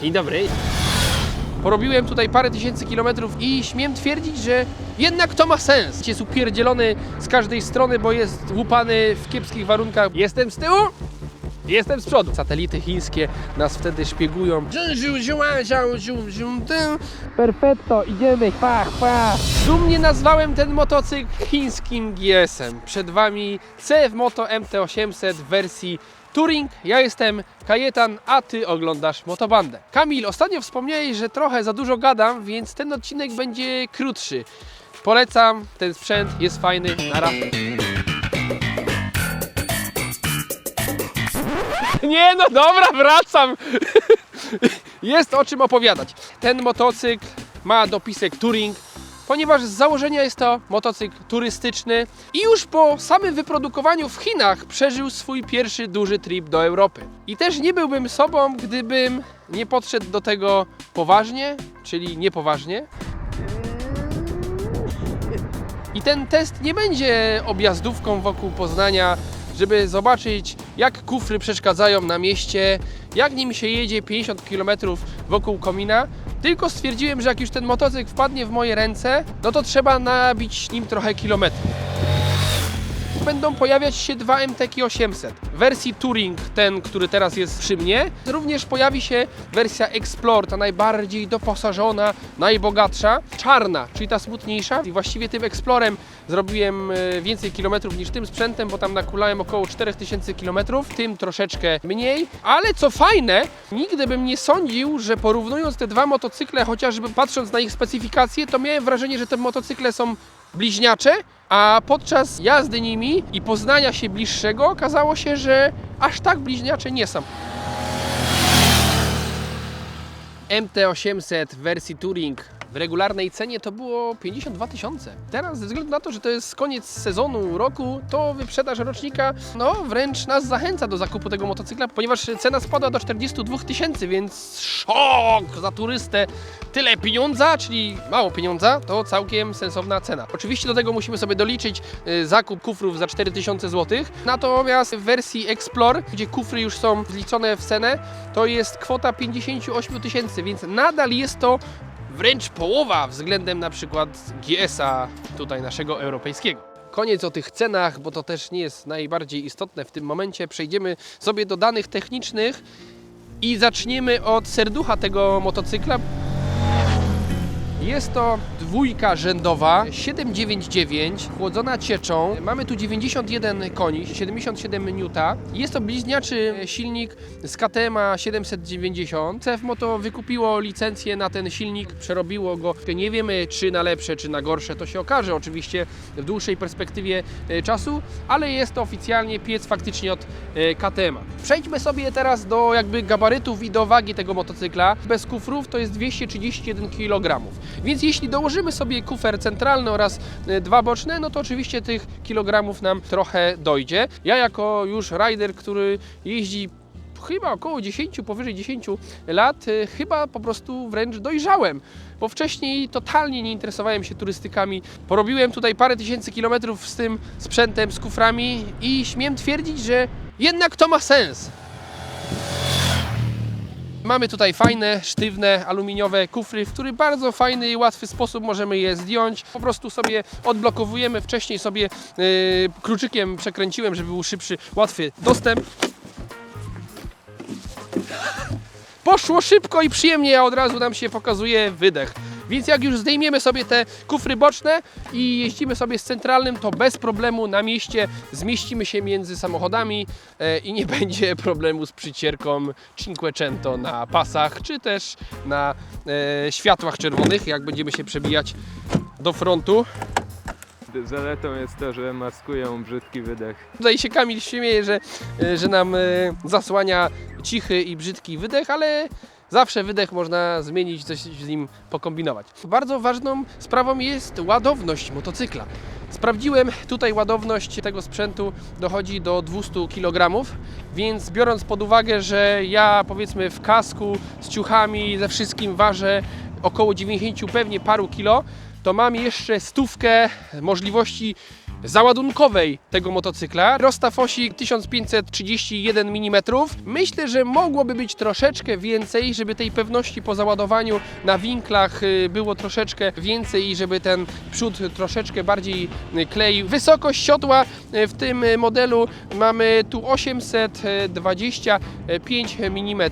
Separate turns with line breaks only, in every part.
Dzień dobry. Porobiłem tutaj parę tysięcy kilometrów i śmiem twierdzić, że jednak to ma sens. Jest upierdzielony z każdej strony, bo jest łupany w kiepskich warunkach. Jestem z tyłu, jestem z przodu. Satelity chińskie nas wtedy szpiegują. Perfetto, idziemy, pach, pach. Dumnie nazwałem ten motocykl chińskim GS-em. Przed Wami CF Moto MT800 w wersji Touring. Ja jestem Kajetan, a Ty oglądasz Motobandę. Kamil, ostatnio wspomniałeś, że trochę za dużo gadam, więc ten odcinek będzie krótszy. Polecam, ten sprzęt jest fajny. Na raz. Nie no dobra, wracam. Jest o czym opowiadać. Ten motocykl ma dopisek Touring, ponieważ z założenia jest to motocykl turystyczny i już po samym wyprodukowaniu w Chinach przeżył swój pierwszy duży trip do Europy. I też nie byłbym sobą, gdybym nie podszedł do tego poważnie, czyli niepoważnie. I ten test nie będzie objazdówką wokół Poznania, żeby zobaczyć, jak kufry przeszkadzają na mieście, jak nim się jedzie 50 km wokół komina. Tylko stwierdziłem, że jak już ten motocykl wpadnie w moje ręce, no to trzeba nabić nim trochę kilometrów. Będą pojawiać się dwa MTK 800. W wersji Touring, ten, który teraz jest przy mnie, również pojawi się wersja Explore, ta najbardziej doposażona, najbogatsza, czarna, czyli ta smutniejsza. I właściwie tym Explorem zrobiłem e, więcej kilometrów niż tym sprzętem, bo tam nakulałem około 4000 kilometrów, tym troszeczkę mniej. Ale co fajne, nigdy bym nie sądził, że porównując te dwa motocykle, chociażby patrząc na ich specyfikacje, to miałem wrażenie, że te motocykle są bliźniacze, a podczas jazdy nimi i poznania się bliższego okazało się, że aż tak bliźniacze nie są. MT800 w wersji Touring w regularnej cenie to było 52 tysiące. Teraz ze względu na to, że to jest koniec sezonu roku, to wyprzedaż rocznika no wręcz nas zachęca do zakupu tego motocykla, ponieważ cena spadła do 42 tysięcy, więc szok za turystę. Tyle pieniądza, czyli mało pieniądza, to całkiem sensowna cena. Oczywiście do tego musimy sobie doliczyć y, zakup kufrów za 4000 zł. Natomiast w wersji Explore, gdzie kufry już są wliczone w cenę, to jest kwota 58 tysięcy, więc nadal jest to wręcz połowa względem na przykład GS-a tutaj naszego europejskiego. Koniec o tych cenach, bo to też nie jest najbardziej istotne w tym momencie. Przejdziemy sobie do danych technicznych i zaczniemy od serducha tego motocykla. Jest to dwójka rzędowa 799, chłodzona cieczą. Mamy tu 91 koni, 77 N. Jest to bliźniaczy silnik z KTM 790. CF Moto wykupiło licencję na ten silnik, przerobiło go. Nie wiemy czy na lepsze, czy na gorsze, to się okaże oczywiście w dłuższej perspektywie e, czasu, ale jest to oficjalnie piec faktycznie od e, KTM. Przejdźmy sobie teraz do jakby gabarytów i do wagi tego motocykla. Bez kufrów to jest 231 kg. Więc jeśli dołożymy sobie kufer centralny oraz e, dwa boczne, no to oczywiście tych kilogramów nam trochę dojdzie. Ja jako już rider, który jeździ chyba około 10, powyżej 10 lat, e, chyba po prostu wręcz dojrzałem. Bo wcześniej totalnie nie interesowałem się turystykami. Porobiłem tutaj parę tysięcy kilometrów z tym sprzętem, z kuframi i śmiem twierdzić, że jednak to ma sens. Mamy tutaj fajne, sztywne, aluminiowe kufry, w który bardzo fajny i łatwy sposób możemy je zdjąć. Po prostu sobie odblokowujemy. Wcześniej sobie yy, kluczykiem przekręciłem, żeby był szybszy, łatwy dostęp. Poszło szybko i przyjemnie, a od razu nam się pokazuje wydech. Więc jak już zdejmiemy sobie te kufry boczne i jeździmy sobie z centralnym, to bez problemu na mieście zmieścimy się między samochodami e, i nie będzie problemu z przycierką Cinquecento na pasach, czy też na e, światłach czerwonych, jak będziemy się przebijać do frontu.
Zaletą jest to, że maskują brzydki wydech.
Tutaj się Kamil śmieje, że, e, że nam zasłania cichy i brzydki wydech, ale zawsze wydech można zmienić, coś z nim pokombinować. Bardzo ważną sprawą jest ładowność motocykla. Sprawdziłem tutaj ładowność tego sprzętu dochodzi do 200 kg, więc biorąc pod uwagę, że ja powiedzmy w kasku z ciuchami ze wszystkim ważę około 90 pewnie paru kilo, to mam jeszcze stówkę możliwości załadunkowej tego motocykla. Rozstaw osi 1531 mm. Myślę, że mogłoby być troszeczkę więcej, żeby tej pewności po załadowaniu na winklach y, było troszeczkę więcej i żeby ten przód troszeczkę bardziej y, kleił. Wysokość siodła y, w tym modelu mamy tu 825 mm.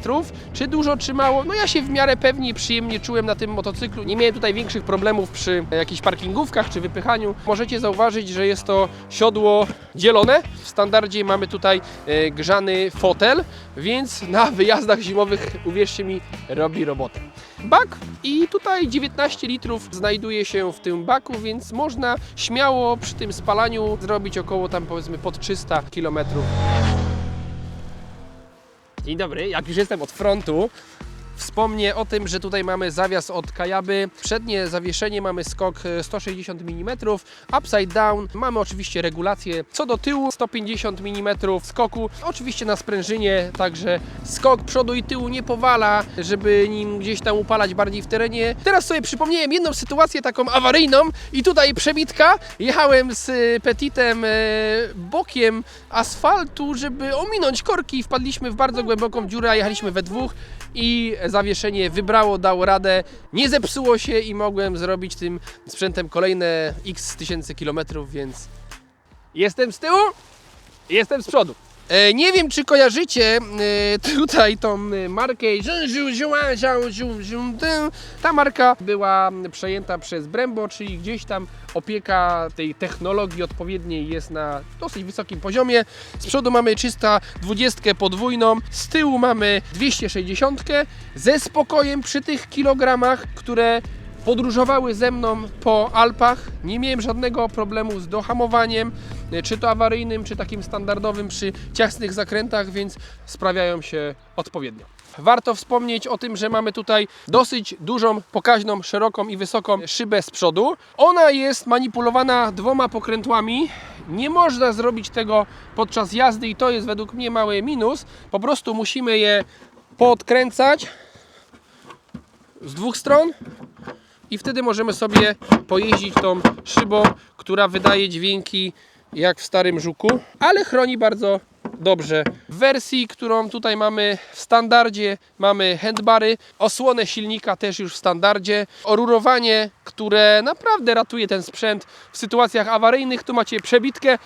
Czy dużo, czy mało? No ja się w miarę pewnie przyjemnie czułem na tym motocyklu. Nie miałem tutaj większych problemów przy jakichś parkingówkach czy wypychaniu. Możecie zauważyć, że jest to siodło dzielone. W standardzie mamy tutaj e, grzany fotel, więc na wyjazdach zimowych, uwierzcie mi, robi robotę. Bak i tutaj 19 litrów znajduje się w tym baku, więc można śmiało przy tym spalaniu zrobić około tam powiedzmy pod 300 km. Dzień dobry, jak już jestem od frontu, Wspomnę o tym, że tutaj mamy zawias od Kajaby, przednie zawieszenie mamy skok e, 160 mm, upside down, mamy oczywiście regulację co do tyłu 150 mm skoku, oczywiście na sprężynie, także skok przodu i tyłu nie powala, żeby nim gdzieś tam upalać bardziej w terenie. Teraz sobie przypomniałem jedną sytuację taką awaryjną i tutaj przebitka, jechałem z e, Petitem e, bokiem asfaltu, żeby ominąć korki. Wpadliśmy w bardzo głęboką dziurę, a jechaliśmy we dwóch i zawieszenie wybrało, dało radę, nie zepsuło się i mogłem zrobić tym sprzętem kolejne x tysięcy kilometrów, więc jestem z tyłu, jestem z przodu. E, nie wiem, czy kojarzycie e, tutaj tą e, markę. Ta marka była przejęta przez Brembo, czyli gdzieś tam opieka tej technologii odpowiedniej jest na dosyć wysokim poziomie. Z przodu mamy 320 podwójną, z tyłu mamy 260 ze spokojem przy tych kilogramach, które podróżowały ze mną po Alpach. Nie miałem żadnego problemu z dohamowaniem, e, czy to awaryjnym, czy takim standardowym przy ciasnych zakrętach, więc sprawiają się odpowiednio. Warto wspomnieć o tym, że mamy tutaj dosyć dużą, pokaźną, szeroką i wysoką szybę z przodu. Ona jest manipulowana dwoma pokrętłami. Nie można zrobić tego podczas jazdy i to jest według mnie mały minus. Po prostu musimy je podkręcać z dwóch stron i wtedy możemy sobie pojeździć tą szybą, która wydaje dźwięki jak w starym żuku, ale chroni bardzo dobrze. W wersji, którą tutaj mamy w standardzie, mamy handbary, osłonę silnika też już w standardzie, orurowanie, które naprawdę ratuje ten sprzęt w sytuacjach awaryjnych. Tu macie przebitkę,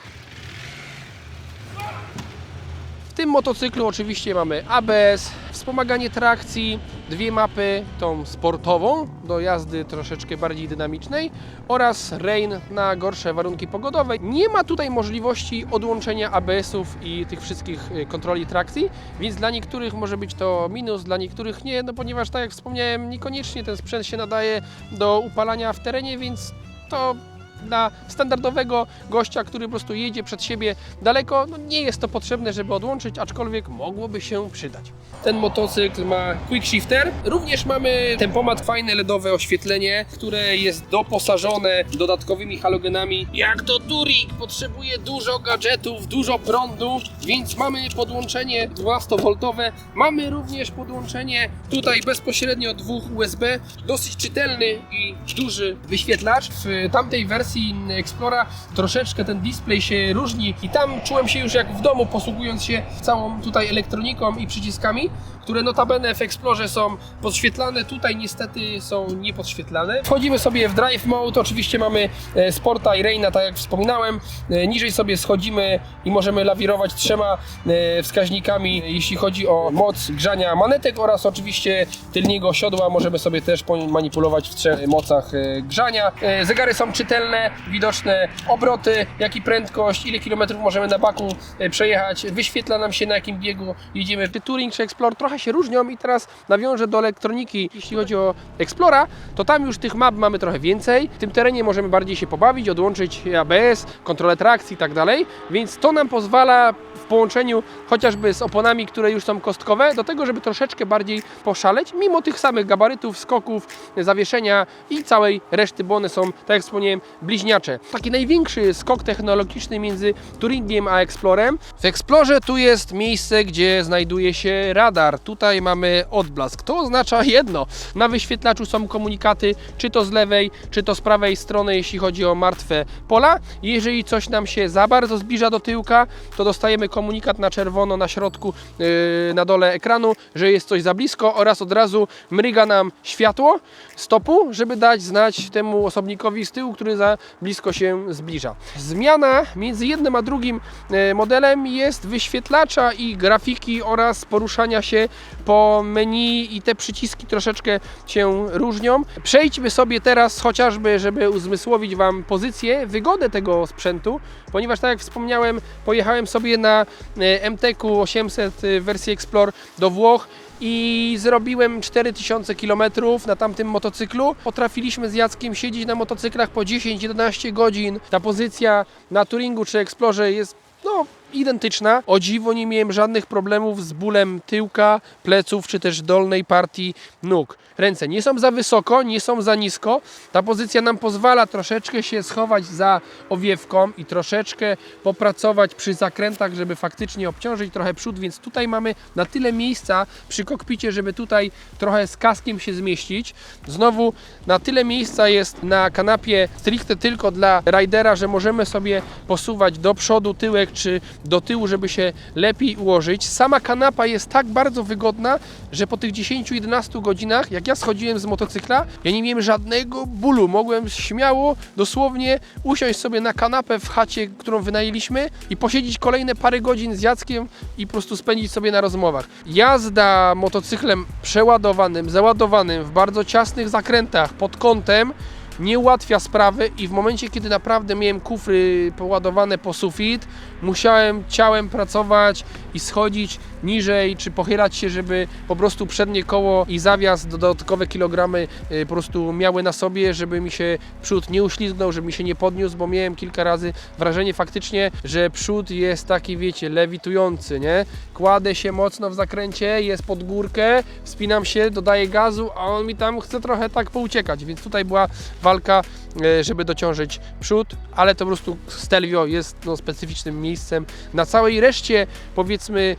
w tym motocyklu oczywiście mamy ABS, wspomaganie trakcji, dwie mapy, tą sportową do jazdy troszeczkę bardziej dynamicznej oraz rain na gorsze warunki pogodowe. Nie ma tutaj możliwości odłączenia ABS-ów i tych wszystkich y, kontroli trakcji, więc dla niektórych może być to minus, dla niektórych nie, no ponieważ tak jak wspomniałem, niekoniecznie ten sprzęt się nadaje do upalania w terenie, więc to dla standardowego gościa, który po prostu jedzie przed siebie daleko, no nie jest to potrzebne, żeby odłączyć, aczkolwiek mogłoby się przydać. Ten motocykl ma quick shifter. Również mamy tempomat, fajne LEDowe oświetlenie, które jest doposażone dodatkowymi halogenami. Jak to Touring potrzebuje dużo gadżetów, dużo prądu, więc mamy podłączenie 12V. Mamy również podłączenie tutaj bezpośrednio dwóch USB, dosyć czytelny i duży wyświetlacz. W tamtej wersji Explora troszeczkę ten display się różni i tam czułem się już jak w domu, posługując się całą tutaj elektroniką i przyciskami, które notabene w Explorze są podświetlane, tutaj niestety są niepodświetlane. Wchodzimy sobie w Drive Mode, oczywiście mamy e, Sporta i Raina, tak jak wspominałem. E, Niżej sobie schodzimy i możemy lawirować trzema e, wskaźnikami, jeśli chodzi o moc grzania manetek oraz oczywiście tylniego siodła możemy sobie też manipulować w trzech mocach grzania. Zegary są czytelne, widoczne obroty, jak i prędkość, ile kilometrów możemy na baku e, przejechać, wyświetla nam się na jakim biegu jedziemy. Czy Touring czy Explorer trochę się różnią i teraz nawiążę do elektroniki. Jeśli chodzi o Explora, to tam już tych map mamy trochę więcej. W tym terenie możemy bardziej się pobawić, odłączyć ABS, kontrolę trakcji i tak dalej, więc to nam pozwala połączeniu chociażby z oponami, które już są kostkowe, do tego, żeby troszeczkę bardziej poszaleć, mimo tych samych gabarytów, skoków, zawieszenia i całej reszty, bo one są, tak jak wspomniałem, bliźniacze. Taki największy skok technologiczny między Touringiem a Explorem. W Explorze tu jest miejsce, gdzie znajduje się radar. Tutaj mamy odblask. To oznacza jedno. Na wyświetlaczu są komunikaty, czy to z lewej, czy to z prawej strony, jeśli chodzi o martwe pola. Jeżeli coś nam się za bardzo zbliża do tyłka, to dostajemy komunikat na czerwono na środku, yy, na dole ekranu, że jest coś za blisko oraz od razu mryga nam światło stopu, żeby dać znać temu osobnikowi z tyłu, który za blisko się zbliża. Zmiana między jednym a drugim e, modelem jest wyświetlacza i grafiki oraz poruszania się po menu i te przyciski troszeczkę się różnią. Przejdźmy sobie teraz chociażby, żeby uzmysłowić Wam pozycję, wygodę tego sprzętu, ponieważ tak jak wspomniałem, pojechałem sobie na e, MTQ 800 w wersji Explore do Włoch i zrobiłem 4000 km na tamtym motocyklu. Potrafiliśmy z Jackiem siedzieć na motocyklach po 10-11 godzin. Ta pozycja na Touringu czy Explorze jest no, identyczna. O dziwo nie miałem żadnych problemów z bólem tyłka, pleców czy też dolnej partii nóg. Ręce nie są za wysoko, nie są za nisko. Ta pozycja nam pozwala troszeczkę się schować za owiewką i troszeczkę popracować przy zakrętach, żeby faktycznie obciążyć trochę przód, więc tutaj mamy na tyle miejsca przy kokpicie, żeby tutaj trochę z kaskiem się zmieścić. Znowu na tyle miejsca jest na kanapie stricte tylko dla ridera, że możemy sobie posuwać do przodu tyłek czy do tyłu, żeby się lepiej ułożyć. Sama kanapa jest tak bardzo wygodna, że po tych 10-11 godzinach, jak ja schodziłem z motocykla, ja nie miałem żadnego bólu. Mogłem śmiało, dosłownie usiąść sobie na kanapę w chacie, którą wynajęliśmy i posiedzieć kolejne parę godzin z Jackiem i po prostu spędzić sobie na rozmowach. Jazda motocyklem przeładowanym, załadowanym w bardzo ciasnych zakrętach pod kątem nie ułatwia sprawy i w momencie, kiedy naprawdę miałem kufry poładowane po sufit, musiałem ciałem pracować i schodzić niżej, czy pochylać się, żeby po prostu przednie koło i zawias, dodatkowe kilogramy y, po prostu miały na sobie, żeby mi się przód nie uślizgnął, żeby mi się nie podniósł, bo miałem kilka razy wrażenie faktycznie, że przód jest taki, wiecie, lewitujący, nie? Kładę się mocno w zakręcie, jest pod górkę, wspinam się, dodaję gazu, a on mi tam chce trochę tak pouciekać, więc tutaj była walka, e, żeby dociążyć przód, ale to po prostu Stelvio jest no, specyficznym miejscem. Na całej reszcie, powiedzmy,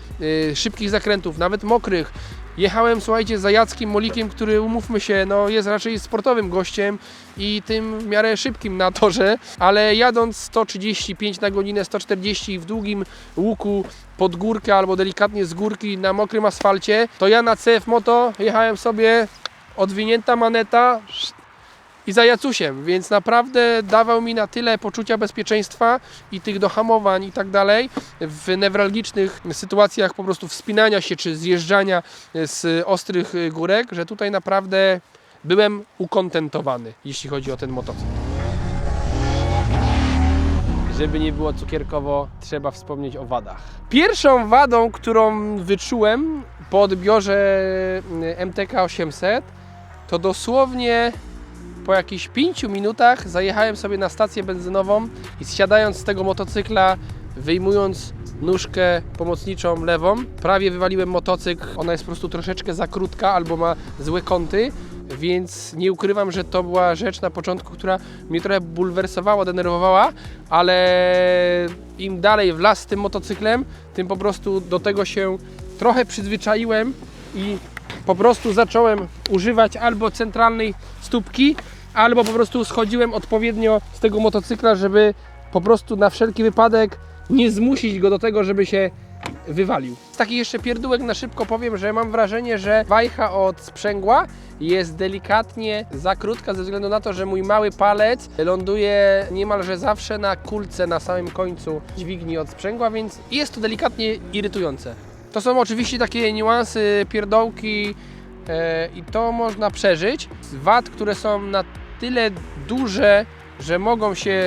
e, szybkich zakrętów, nawet mokrych, Jechałem, słuchajcie, za Jackiem Molikiem, który, umówmy się, no, jest raczej sportowym gościem i tym w miarę szybkim na torze, ale jadąc 135 na godzinę, 140 w długim łuku pod górkę albo delikatnie z górki na mokrym asfalcie, to ja na CF Moto jechałem sobie odwinięta maneta, i za Jacusiem, więc naprawdę dawał mi na tyle poczucia bezpieczeństwa i tych dohamowań i tak dalej w newralgicznych sytuacjach po prostu wspinania się czy zjeżdżania z ostrych górek, że tutaj naprawdę byłem ukontentowany, jeśli chodzi o ten motocykl. Żeby nie było cukierkowo, trzeba wspomnieć o wadach. Pierwszą wadą, którą wyczułem po odbiorze MTK 800, to dosłownie po jakichś 5 minutach zajechałem sobie na stację benzynową i zsiadając z tego motocykla, wyjmując nóżkę pomocniczą lewą, prawie wywaliłem motocykl. Ona jest po prostu troszeczkę za krótka albo ma złe kąty, więc nie ukrywam, że to była rzecz na początku, która mnie trochę bulwersowała, denerwowała, ale im dalej w las z tym motocyklem, tym po prostu do tego się trochę przyzwyczaiłem i po prostu zacząłem używać albo centralnej stópki, albo po prostu schodziłem odpowiednio z tego motocykla, żeby po prostu na wszelki wypadek nie zmusić go do tego, żeby się wywalił. Z takich jeszcze pierdółek na szybko powiem, że mam wrażenie, że wajcha od sprzęgła jest delikatnie za krótka ze względu na to, że mój mały palec ląduje niemalże zawsze na kulce na samym końcu dźwigni od sprzęgła, więc jest to delikatnie irytujące. To są oczywiście takie niuansy, pierdołki e, i to można przeżyć. Wad, które są na tyle duże, że mogą się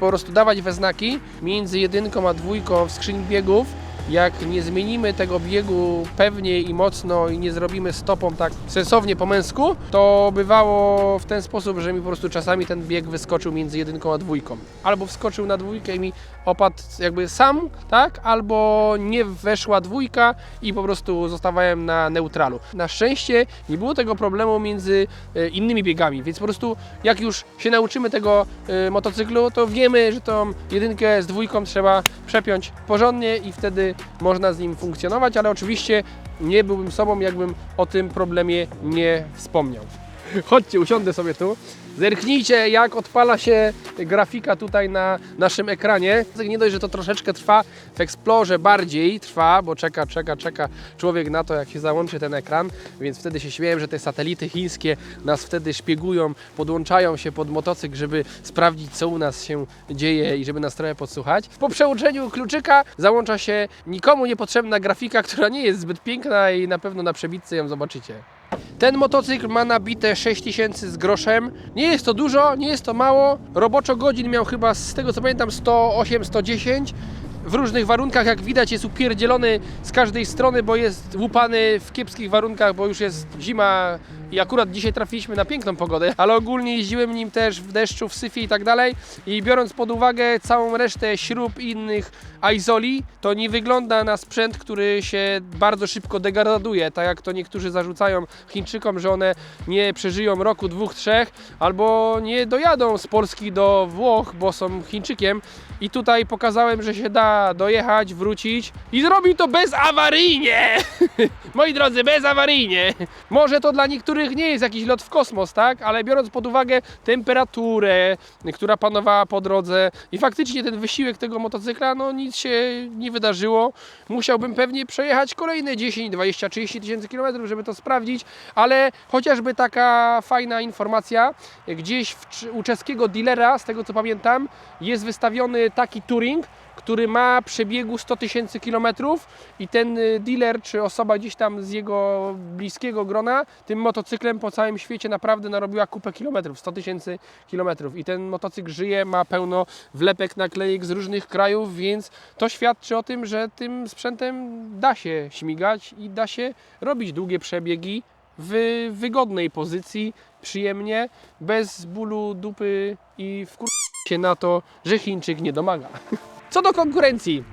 po prostu dawać we znaki między jedynką a dwójką w skrzyni biegów, jak nie zmienimy tego biegu pewnie i mocno i nie zrobimy stopą tak sensownie po męsku, to bywało w ten sposób, że mi po prostu czasami ten bieg wyskoczył między jedynką a dwójką. Albo wskoczył na dwójkę i mi opadł jakby sam, tak? Albo nie weszła dwójka i po prostu zostawałem na neutralu. Na szczęście nie było tego problemu między e, innymi biegami, więc po prostu jak już się nauczymy tego e, motocyklu, to wiemy, że tą jedynkę z dwójką trzeba przepiąć porządnie i wtedy można z nim funkcjonować, ale oczywiście nie byłbym sobą, jakbym o tym problemie nie wspomniał. Chodźcie, usiądę sobie tu. Zerknijcie, jak odpala się grafika tutaj na naszym ekranie. Nie dość, że to troszeczkę trwa, w Explorze bardziej trwa, bo czeka, czeka, czeka człowiek na to, jak się załączy ten ekran, więc wtedy się śmieję, że te satelity chińskie nas wtedy szpiegują, podłączają się pod motocykl, żeby sprawdzić, co u nas się dzieje i żeby nas trochę podsłuchać. Po przełączeniu kluczyka załącza się nikomu niepotrzebna grafika, która nie jest zbyt piękna i na pewno na przebitce ją zobaczycie. Ten motocykl ma nabite 6000 z groszem. Nie jest to dużo, nie jest to mało. Roboczo godzin miał chyba z tego co pamiętam 108-110. W różnych warunkach, jak widać, jest upierdzielony z każdej strony, bo jest łupany w kiepskich warunkach, bo już jest zima i akurat dzisiaj trafiliśmy na piękną pogodę, ale ogólnie jeździłem nim też w deszczu, w syfie i tak dalej. I biorąc pod uwagę całą resztę śrub i innych aizoli, to nie wygląda na sprzęt, który się bardzo szybko degraduje, tak jak to niektórzy zarzucają Chińczykom, że one nie przeżyją roku, dwóch, trzech, albo nie dojadą z Polski do Włoch, bo są Chińczykiem. I tutaj pokazałem, że się da dojechać, wrócić i zrobił to bezawaryjnie! Moi drodzy, bezawaryjnie! Może to dla niektórych nie jest jakiś lot w kosmos, tak? Ale biorąc pod uwagę temperaturę, która panowała po drodze i faktycznie ten wysiłek tego motocykla, no nic się nie wydarzyło. Musiałbym pewnie przejechać kolejne 10, 20, 30 tysięcy kilometrów, żeby to sprawdzić, ale chociażby taka fajna informacja, gdzieś w, u czeskiego dealera, z tego co pamiętam, jest wystawiony taki Touring, który ma przebiegu 100 tysięcy kilometrów i ten y, dealer czy osoba gdzieś tam z jego bliskiego grona tym motocyklem po całym świecie naprawdę narobiła kupę kilometrów, 100 tysięcy kilometrów i ten motocykl żyje, ma pełno wlepek, naklejek z różnych krajów, więc to świadczy o tym, że tym sprzętem da się śmigać i da się robić długie przebiegi w wygodnej pozycji, przyjemnie, bez bólu dupy i wkur się na to, że Chińczyk nie domaga. Co do konkurencji.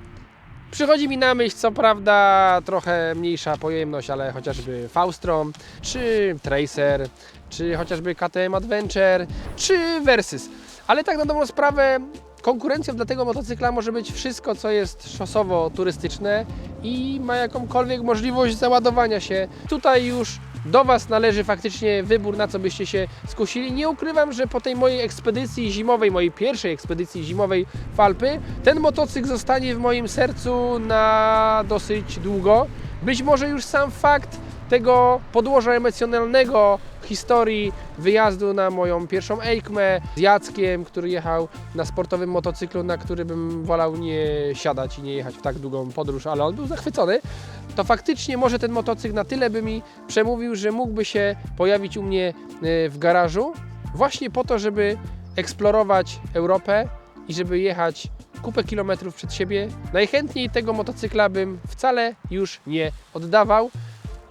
Przychodzi mi na myśl, co prawda, trochę mniejsza pojemność, ale chociażby Faustrom, czy Tracer, czy chociażby KTM Adventure, czy Versys. Ale tak na dobrą sprawę, konkurencją dla tego motocykla może być wszystko, co jest szosowo-turystyczne i ma jakąkolwiek możliwość załadowania się. Tutaj już do Was należy faktycznie wybór, na co byście się skusili. Nie ukrywam, że po tej mojej ekspedycji zimowej, mojej pierwszej ekspedycji zimowej w Alpy, ten motocykl zostanie w moim sercu na dosyć długo. Być może już sam fakt tego podłoża emocjonalnego historii wyjazdu na moją pierwszą Eikmę z Jackiem, który jechał na sportowym motocyklu, na który bym wolał nie siadać i nie jechać w tak długą podróż, ale on był zachwycony, to faktycznie może ten motocykl na tyle by mi przemówił, że mógłby się pojawić u mnie e, w garażu właśnie po to, żeby eksplorować Europę i żeby jechać kupę kilometrów przed siebie. Najchętniej tego motocykla bym wcale już nie oddawał,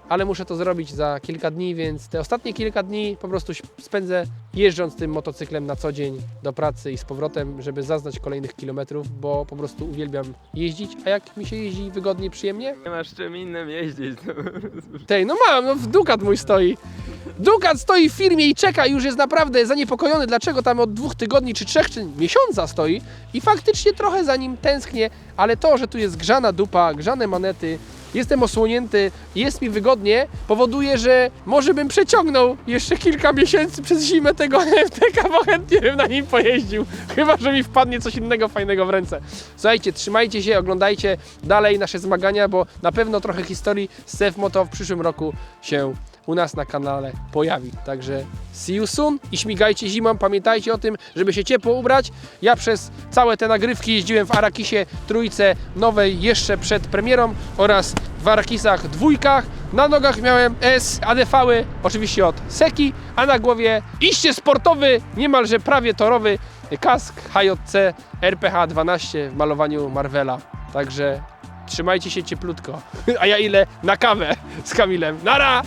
ale muszę to zrobić za kilka dni, więc te ostatnie kilka dni po prostu spędzę jeżdżąc tym motocyklem na co dzień do pracy i z powrotem, żeby zaznać kolejnych kilometrów, bo po prostu uwielbiam jeździć, a jak mi się jeździ wygodnie, przyjemnie?
Nie masz czym innym jeździć. No.
Tej, no mam, no Ducat mój stoi. Ducat stoi w firmie i czeka już jest naprawdę zaniepokojony, dlaczego tam od dwóch tygodni, czy trzech, czy miesiąca stoi i faktycznie trochę za nim tęsknię, ale to, że tu jest grzana dupa, grzane manety, jestem osłonięty, jest mi wygodnie, powoduje, że może bym przeciągnął jeszcze kilka miesięcy przez zimę tego FTK, bo chętnie bym na nim pojeździł. Chyba, że mi wpadnie coś innego fajnego w ręce. Słuchajcie, trzymajcie się, oglądajcie dalej nasze zmagania, bo na pewno trochę historii z CF Moto w przyszłym roku się u nas na kanale pojawi. Także see you soon i śmigajcie zimą. Pamiętajcie o tym, żeby się ciepło ubrać. Ja przez całe te nagrywki jeździłem w Arakisie trójce nowej jeszcze przed premierą oraz w Arakisach dwójkach. Na nogach miałem S, ADV-y, oczywiście od Seki, a na głowie iście sportowy, niemalże prawie torowy kask HJC RPH 12 w malowaniu Marvela. Także Trzymajcie się cieplutko. A ja ile? Na kawę z Kamilem. Nara!